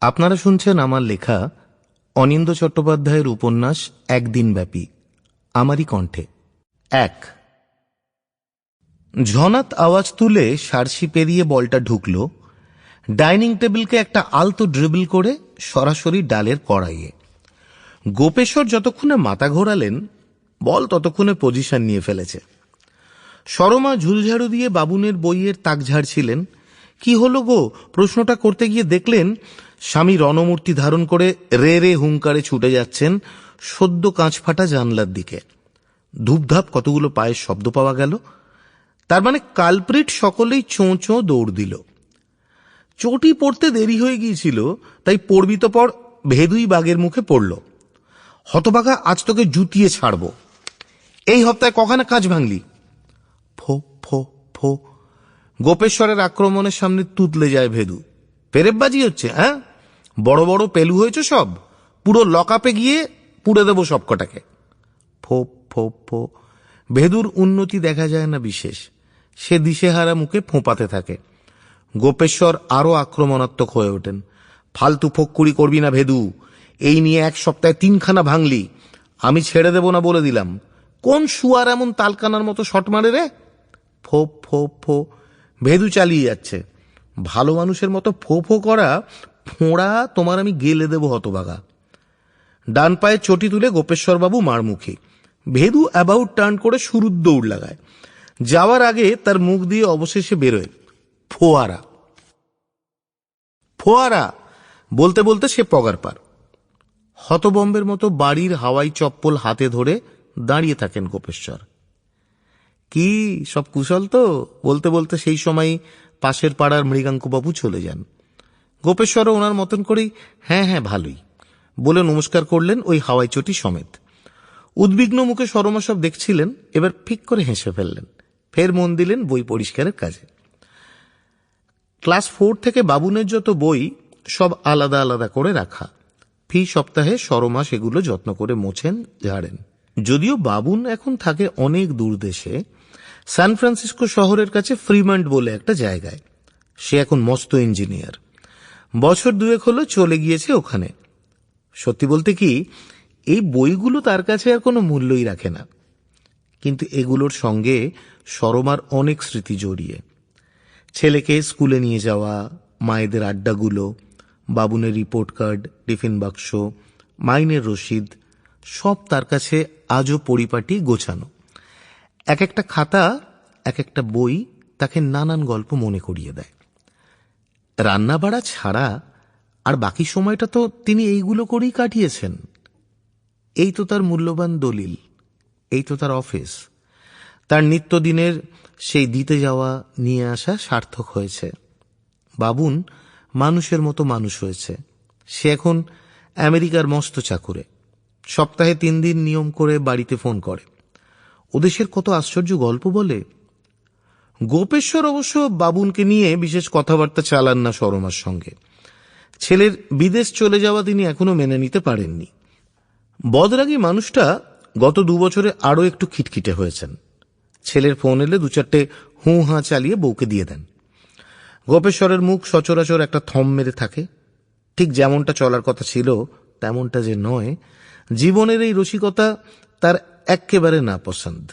আপনারা শুনছেন আমার লেখা অনিন্দ চট্টোপাধ্যায়ের উপন্যাস একদিন ব্যাপী আমারই কণ্ঠে। এক। ঝনাত আওয়াজ তুলে সারসি পেরিয়ে বলটা ঢুকল, ডাইনিং টেবিলকে একটা আলতো ড্রিবল করে সরাসরি ডালের কড়াইয়ে। গোপেশ্বর যতক্ষণে মাথা ঘোরালেন, বল ততক্ষণে পজিশন নিয়ে ফেলেছে। সরমা ঝুলঝাড়ু দিয়ে বাবুনের বইয়ের তাক ঝাড়ছিলেন কি হলো গো? প্রশ্নটা করতে গিয়ে দেখলেন স্বামী রণমূর্তি ধারণ করে রে রে হুঙ্কারে ছুটে যাচ্ছেন সদ্য কাঁচ ফাটা জানলার দিকে। ধূপধাপ কতগুলো পায়ের শব্দ পাওয়া গেল। তার মানে কালপ্রিট সকলেই চোঁ চোঁ দৌড় দিল। চটি পড়তে দেরি হয়ে গিয়েছিল, তাই পড়বি তো পর ভেদুই বাগের মুখে পড়ল। হতবাগা, আজ তোকে জুতিয়ে ছাড়ব। এই হপ্তায় কখানে কাজ ভাঙলি। ফো ফো ফো। গোপেশ্বরের আক্রমণের সামনে তুতলে যায় ভেদু। পেরেববাজি হচ্ছে হ্যাঁ? বড় বড় পেলু হয়েছে সব। পুরো লকআপে গিয়ে পুড়ে দেবো সবকটাকে ফোপ ফোপ ফো ভেদুর উন্নতি দেখা যায় না বিশেষ। সে দিশেহারা মুখে ফোঁপাতে থাকে। গোপেশ্বর আরও আক্রমণাত্মক হয়ে ওঠেন। ফালতু ফোক্কুড়ি করবি না ভেদু। এই নিয়ে এক সপ্তাহে তিনখানা ভাঙলি। আমি ছেড়ে দেব না বলে দিলাম। কোন শুয়ার এমন তালকানার মতো শট মারে রে? ফো ফো ফো। ভেদু চালিয়ে যাচ্ছে। ভালো মানুষের মতো ফো ফো করা ফোঁড়া, তোমার আমি গেলে দেব হতবাগা ডান পায়ে চটি তুলে গোপেশ্বরবাবু মার মুখে। ভেদু অ্যাবাউট টার্ন করে শুরুর দৌড় লাগায়। যাওয়ার আগে তার মুখ দিয়ে অবশেষে বেরোয়, ফোয়ারা। ফোয়ারা, বলতে বলতে সে পগার পার। হতবম্বের মতো বাড়ির হাওয়াই চপ্পল হাতে ধরে দাঁড়িয়ে থাকেন গোপেশ্বর। কি, সব কুশল তো? বলতে বলতে সেই সময় পাশের পাড়ার মৃগাঙ্কবাবু চলে যান। গোপেশ্বরও ওনার মতন করেই হ্যাঁ হ্যাঁ ভালোই। বলে নমস্কার করলেন ওই হাওয়াই চটি সমেত। উদ্বিগ্ন মুখে সরমা সব দেখছিলেন, এবার ফিক করে হেসে ফেললেন। ফের মন দিলেন বই পরিষ্কারের কাজে। ক্লাস ফোর থেকে বাবুনের যত বই, সব আলাদা আলাদা করে রাখা। ফি সপ্তাহে সরমা সেগুলো যত্ন করে মোছেন, ঝাড়েন। যদিও বাবুন এখন থাকে অনেক দূর দেশে সান ফ্রান্সিসকো শহরের কাছে ফ্রিমান্ড বলে একটা জায়গায়। সে এখন মস্ত ইঞ্জিনিয়ার। বছর দুয়েক হলো চলে গিয়েছে ওখানে। সত্যি বলতে কি, এই বইগুলো তার কাছে আর কোনো মূল্যই রাখে না। কিন্তু এগুলোর সঙ্গে সরমার অনেক স্মৃতি জড়িয়ে। ছেলেকে স্কুলে নিয়ে যাওয়া, মায়েদের আড্ডাগুলো, বাবুনের রিপোর্ট কার্ড টিফিন বাক্স, মাইনের রসিদ, সব তার কাছে আজও পরিপাটি গোছানো। এক একটা খাতা, এক একটা বই তাকে নানান গল্প মনে করিয়ে দেয়। রান্না বাড়া ছাড়া আর বাকি সময়টা তো তিনি এইগুলো করেই কাটিয়েছেন। এই তো তার মূল্যবান দলিল, এই তো তার অফিস। তার নিত্যদিনের সেই দিতে যাওয়া নিয়ে আসা সার্থক হয়েছে। বাবুন মানুষের মতো মানুষ হয়েছে। সে এখন আমেরিকার মস্ত চাকুরে। সপ্তাহে তিন দিন নিয়ম করে বাড়িতে ফোন করে। ওদেশের কত আশ্চর্য গল্প বলে গোপেশ্বর অবশ্য বাবুনকে নিয়ে বিশেষ কথাবার্তা চালান না সরমার সঙ্গে। ছেলের বিদেশ চলে যাওয়া তিনি এখনও মেনে নিতে পারেননি। বদরাগী মানুষটা গত দু বছরে আরও একটু খিটখিটে হয়েছেন। ছেলের ফোন এলে দু চারটে হুঁ হাঁ চালিয়ে বউকে দিয়ে দেন। গোপেশ্বরের মুখ সচরাচর একটা থম মেরে থাকে। ঠিক যেমনটা চলার কথা ছিল, তেমনটা যে নয়, জীবনের এই রসিকতা তার এক্কেবারে না পছন্দ।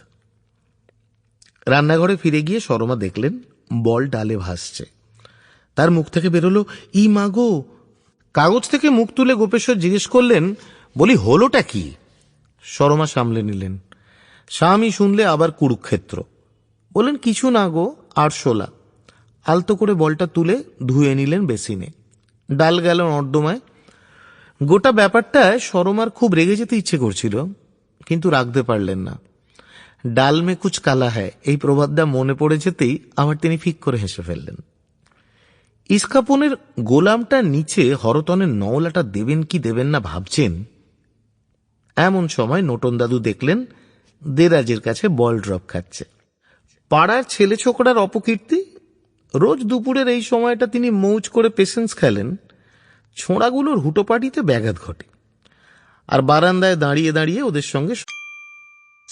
রান্নাঘরে ফিরে গিয়ে সরমা দেখলেন বল ডালে ভাসছে। তার মুখ থেকে বেরোলো, ই মাগো কাগজ থেকে মুখ তুলে গোপেশ্বর জিজ্ঞেস করলেন, বলি, হলোটা কি? সরমা সামলে নিলেন, স্বামী শুনলে আবার কুরুক্ষেত্র। বললেন, কিছু না গো, আরশোলা। আলতো করে বলটা তুলে ধুয়ে নিলেন বেসিনে। ডাল গেল নর্দমায় গোটা ব্যাপারটায় সরমার খুব রেগে যেতে ইচ্ছে করছিল, কিন্তু রাখতে পারলেন না। ডাল মে কুচ কালা হ্যায়। এই প্রবাদটা মনে পড়ে যেতেই আবার তিনি ফিক করে হেসে ফেললেন। ইস্কাপনের গোলামটা নিচে হরতনের নওলাটা দেবেন কি দেবেন না ভাবছেন? এমন সময় নোটন দাদু দেখলেন, দেরাজের কাছে বল ড্রপ খাচ্ছে। পাড়ার ছেলে ছোকরার অপকীর্তি? রোজ দুপুরের এই সময়টা তিনি মৌজ করে পেশেন্স খেলেন। ছোঁড়াগুলোর হুটোপাটিতে ব্যাঘাত ঘটে। আর বারান্দায় দাঁড়িয়ে দাঁড়িয়ে ওদের সঙ্গে